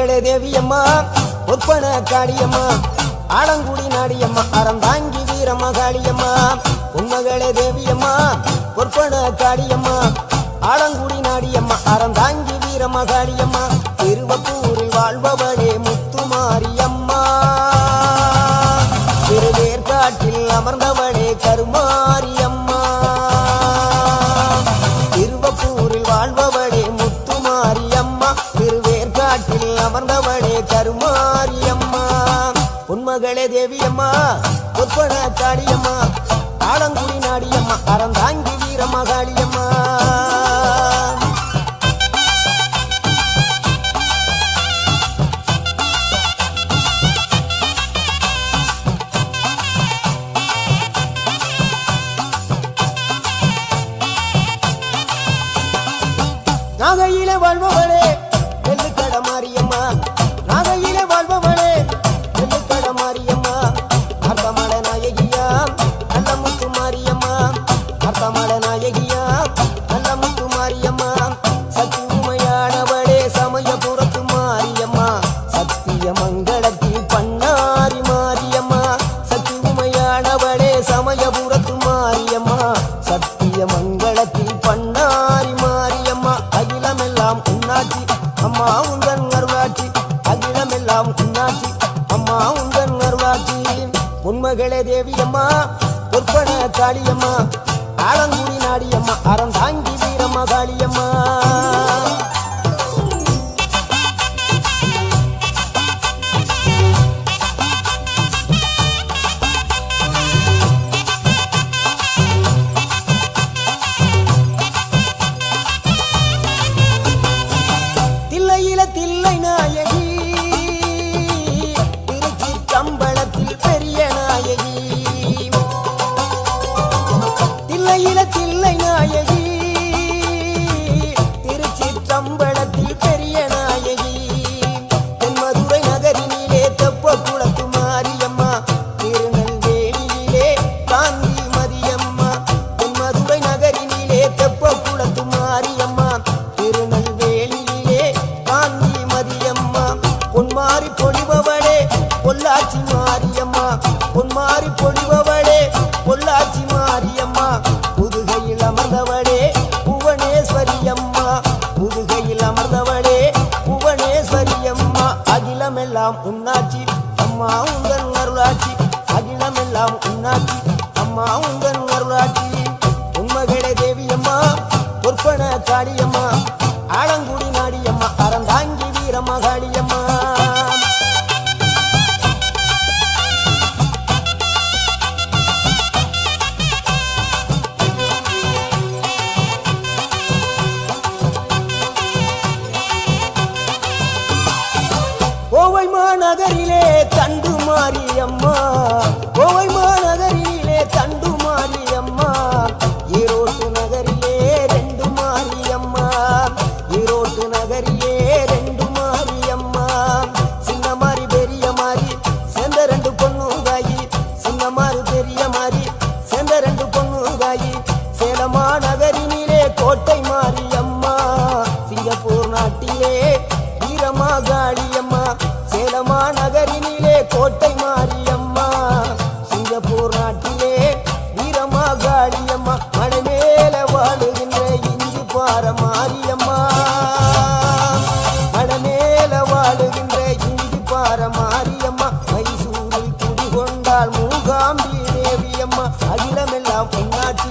உன்மகளே தேவியம்மா ஒப்பன காளியம்மா ஆலங்குடி நாடியம்மா அறந்தாங்கி வீரம்மா காளியம்மா உன்மகளே தேவியம்மா பொற்பன காளியம்மா ஆலங்குடி நாடியம்மா அறந்தாங்கி வீரம்மா காளியம்மா திருவப்பூரில் வாழ்பவளே முத்துமாரியம்மா. திருவேற்காட்டில் அமர்ந்தவளே கருமா மகளே தேவியம்மா ஒப்பன காளியம்மா ஆலங்குடி நாடியம்மா அறந்த அகிலமெல்லாம் உன்னாட்சி அம்மா உந்தன் அருளாட்சி உண்மகளே தேவியம்மா பொற்பன காளியம்மா ஆலங்குடி நாடியம்மா அறந்தாங்கி வீரம்மா காளியம்மா. மாரியம்மா திருநெல்வேலியிலே காந்தி மதியம்மா பொன்மாரி பொழிபவளே பொள்ளாச்சி மாரியம்மா பொன்மாரி பொழிபவளே பொள்ளாச்சி மாரியம்மா புதுகையில் அமர்ந்தவளே புவனேஸ்வரி அம்மா புதுகையில் அமர்ந்தவளே புவனேஸ்வரி அகிலமெல்லாம் உன்னாச்சி அம்மா உங்கள் அருளாட்சி அகிலமெல்லாம் அம்மா அருளாட்சி. அப்பன காளியம்மா ஆலங்குடி நாட்டிலே வீரமா காளியம்மா சேலமா நகரினிலே கோட்டை மாரியம்மா. சிங்கப்பூர் நாட்டிலே வீரமா காளியம்மா மலை மேல வாழுகின்ற இஞ்சி பார மாரியம்மா. மலை மேல வாழுகின்ற இஞ்சி பார மாரியம்மா மைசூரில் குடிகொண்டால் மூகாம்பி தேவியம்மா. அகிலமெல்லாம் பொன்னாட்சி